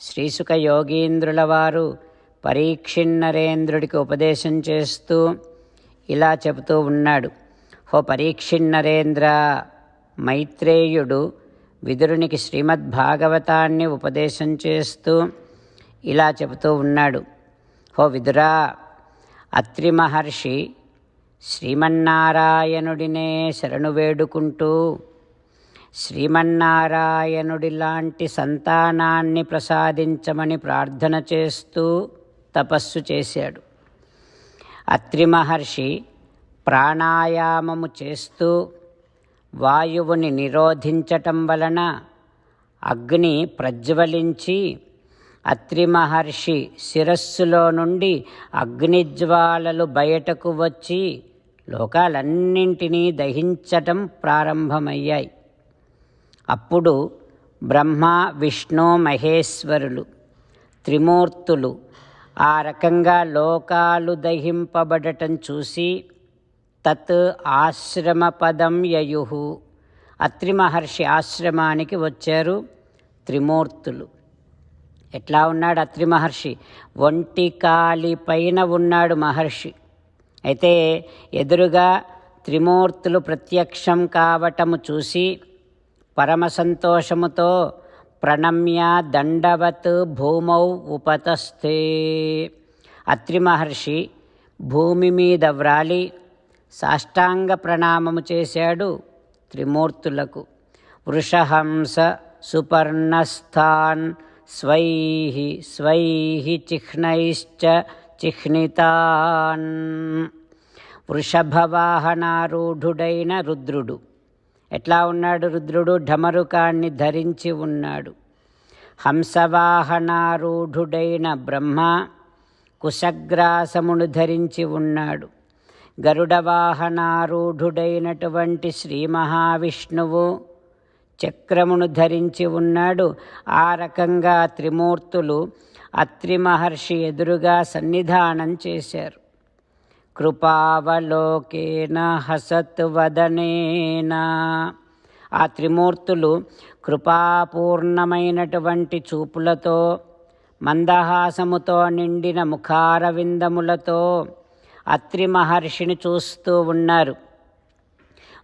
శ్రీసుక యోగీంద్రుల వారు పరీక్షిన్నరేంద్రుడికి ఉపదేశం చేస్తూ ఇలా చెబుతూ ఉన్నాడు. హో పరీక్షిన్నరేంద్ర మైత్రేయుడు విదురునికి శ్రీమద్భాగవతాన్ని ఉపదేశం చేస్తూ ఇలా చెబుతూ ఉన్నాడు. హో విదురా అత్రి మహర్షి శ్రీమన్నారాయణుడినే శరణు వేడుకుంటూ శ్రీమన్నారాయణుడి లాంటి సంతానాన్ని ప్రసాదించమని ప్రార్థన చేస్తూ తపస్సు చేశాడు. అత్రి మహర్షి ప్రాణాయామము చేస్తూ వాయువుని నిరోధించటం వలన అగ్ని ప్రజ్వలించి అత్రి మహర్షి శిరస్సులో నుండి అగ్నిజ్వాలలు బయటకు వచ్చి లోకాలన్నింటినీ దహించటం ప్రారంభమయ్యాయి. అప్పుడు బ్రహ్మ విష్ణు మహేశ్వరులు త్రిమూర్తులు ఆ రకంగా లోకాలు దహింపబడటం చూసి తత్ ఆశ్రమ పదం యయు అత్రి మహర్షి ఆశ్రమానికి వచ్చారు త్రిమూర్తులు. ఎట్లా ఉన్నాడు అత్రి మహర్షి ఒంటి కాలి పైన ఉన్నాడు మహర్షి. అయితే ఎదురుగా త్రిమూర్తులు ప్రత్యక్షం కావటము చూసి పరమసంతోషముతో ప్రణమ్య దండవత్ భూమౌ ఉపతస్థే. అత్రి మహర్షి భూమి మీద వ్రాలి సాష్టాంగ ప్రణామము చేశాడు త్రిమూర్తులకు. వృషహంస సుపర్ణస్థాన్ స్వై స్వై చిహ్నైశ్చ చిహ్నితాన్. వృషభవాహనారూఢుడైన రుద్రుడు ఎట్లా ఉన్నాడు రుద్రుడు? ఢమరుకాన్ని ధరించి ఉన్నాడు. హంసవాహనారూఢుడైన బ్రహ్మ కుశగ్రాసమును ధరించి ఉన్నాడు. గరుడవాహనారూఢుడైనటువంటి శ్రీ మహావిష్ణువు చక్రమును ధరించి ఉన్నాడు. ఆ రకంగా త్రిమూర్తులు అత్రి మహర్షి ఎదురుగా సన్నిధానం చేశారు. కృపావలోకేన హసత్ వదనేన ఆ త్రిమూర్తులు కృపాపూర్ణమైనటువంటి చూపులతో మందహాసముతో నిండిన ముఖారవిందములతో అత్రి మహర్షిని చూస్తూ ఉన్నారు.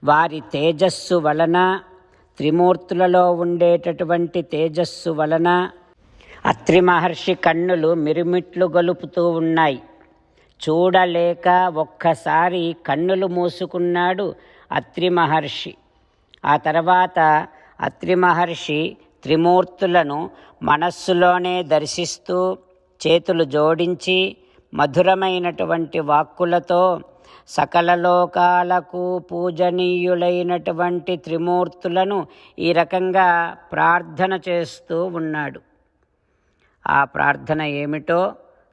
వారి తేజస్సు వలన త్రిమూర్తులలో ఉండేటటువంటి తేజస్సు వలన అత్రి మహర్షి కన్నులు మిరుమిట్లు గొలుపుతూ ఉన్నాయి. చూడలేక ఒక్కసారి కన్నులు మూసుకున్నాడు అత్రి మహర్షి ఆ తర్వాత అత్రి మహర్షి త్రిమూర్తులను మనస్సులోనే దర్శిస్తూ చేతులు జోడించి మధురమైనటువంటి వాక్కులతో సకల లోకాలకు పూజనీయులైనటువంటి త్రిమూర్తులను ఈ రకంగా ప్రార్థన చేస్తూ ఉన్నాడు. ఆ ప్రార్థన ఏమిటో